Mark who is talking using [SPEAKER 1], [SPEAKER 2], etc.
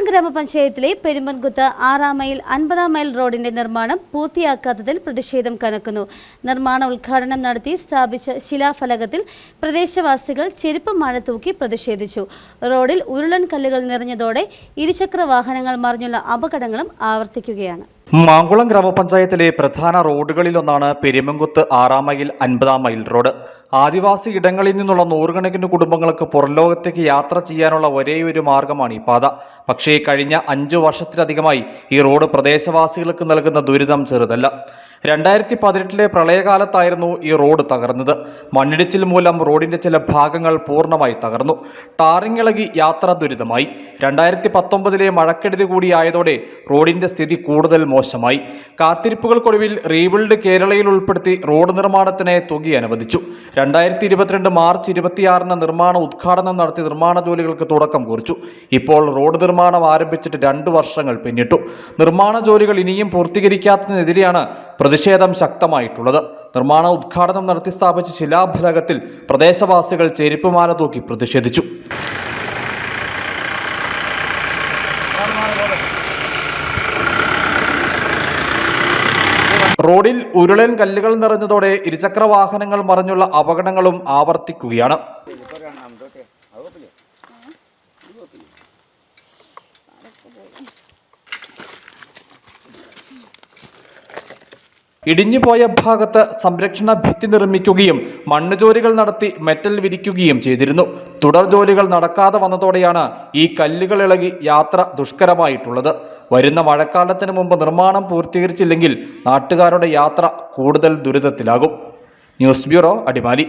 [SPEAKER 1] മാങ്കുളം ഗ്രാമപഞ്ചായത്തിലെ പെരുമ്പൻകുത്ത് ആറാം മൈൽ അൻപതാം മൈൽ റോഡിന്റെ നിർമ്മാണം പൂർത്തിയാക്കാത്തതിൽ പ്രതിഷേധം കനക്കുന്നു. നിർമ്മാണ ഉദ്ഘാടനം നടത്തി സ്ഥാപിച്ച ശിലാഫലകത്തിൽ പ്രദേശവാസികൾ ചെരുപ്പ് മഴ തൂക്കി പ്രതിഷേധിച്ചു. റോഡിൽ ഉരുളൻ കല്ലുകൾ നിറഞ്ഞതോടെ ഇരുചക്ര വാഹനങ്ങൾ മറിഞ്ഞുള്ള അപകടങ്ങളും ആവർത്തിക്കുകയാണ്.
[SPEAKER 2] മാങ്കുളം ഗ്രാമപഞ്ചായത്തിലെ പ്രധാന റോഡുകളിലൊന്നാണ് പെരുമങ്കുത്ത് ആറാം മൈൽ അൻപതാം മൈൽ റോഡ്. ആദിവാസി ഇടങ്ങളിൽ നിന്നുള്ള നൂറുകണക്കിന് കുടുംബങ്ങൾക്ക് പുറംലോകത്തേക്ക് യാത്ര ചെയ്യാനുള്ള ഒരേയൊരു മാർഗമാണ് ഈ പാത. പക്ഷേ കഴിഞ്ഞ അഞ്ചു വർഷത്തിലധികമായി ഈ റോഡ് പ്രദേശവാസികൾക്ക് നൽകുന്ന ദുരിതം ചെറുതല്ല. രണ്ടായിരത്തി പതിനെട്ടിലെ പ്രളയകാലത്തായിരുന്നു ഈ റോഡ് തകർന്നത്. മണ്ണിടിച്ചിൽ മൂലം റോഡിന്റെ ചില ഭാഗങ്ങൾ പൂർണമായി തകർന്നു. ടാറിംഗ് ഇളകി യാത്ര ദുരിതമായി. രണ്ടായിരത്തി പത്തൊമ്പതിലെ മഴക്കെടുതി കൂടിയായതോടെ റോഡിന്റെ സ്ഥിതി കൂടുതൽ മോശമായി. കാത്തിരിപ്പുകൾക്കൊടുവിൽ റീബിൽഡ് കേരളയിൽ ഉൾപ്പെടുത്തി റോഡ് നിർമ്മാണത്തിന് തുക അനുവദിച്ചു. രണ്ടായിരത്തി ഇരുപത്തിരണ്ട് മാർച്ച് ഇരുപത്തിയാറിന് നിർമ്മാണ ഉദ്ഘാടനം നടത്തി നിർമ്മാണ ജോലികൾക്ക് തുടക്കം കുറിച്ചു. ഇപ്പോൾ റോഡ് നിർമ്മാണം ആരംഭിച്ചിട്ട് രണ്ട് വർഷങ്ങൾ പിന്നിട്ടു. നിർമ്മാണ ജോലികൾ ഇനിയും പൂർത്തീകരിക്കാത്തതിനെതിരെയാണ് പ്രതിഷേധം ശക്തമായിട്ടുള്ളത്. നിർമ്മാണ ഉദ്ഘാടനം നടത്തി സ്ഥാപിച്ച ശിലാഫലകത്തിൽ പ്രദേശവാസികൾ ചെരുപ്പുമാല തൂക്കി പ്രതിഷേധിച്ചു. റോഡിൽ ഉരുളൻ കല്ലുകൾ നിറഞ്ഞതോടെ ഇരുചക്ര വാഹനങ്ങൾ മറിഞ്ഞുള്ള അപകടങ്ങളും ആവർത്തിക്കുകയാണ്. ഇടിഞ്ഞുപോയ ഭാഗത്ത് സംരക്ഷണ ഭിത്തി നിർമ്മിക്കുകയും മണ്ണ് ജോലികൾ നടത്തി മെറ്റൽ വിരിക്കുകയും ചെയ്തിരുന്നു. തുടർ ജോലികൾ നടക്കാതെ വന്നതോടെയാണ് ഈ കല്ലുകൾ ഇളകി യാത്ര ദുഷ്കരമായിട്ടുള്ളത്. വരുന്ന മഴക്കാലത്തിന് മുമ്പ് നിർമ്മാണം പൂർത്തീകരിച്ചില്ലെങ്കിൽ നാട്ടുകാരുടെ യാത്ര കൂടുതൽ ദുരിതത്തിലാകും. News bureau Adimali.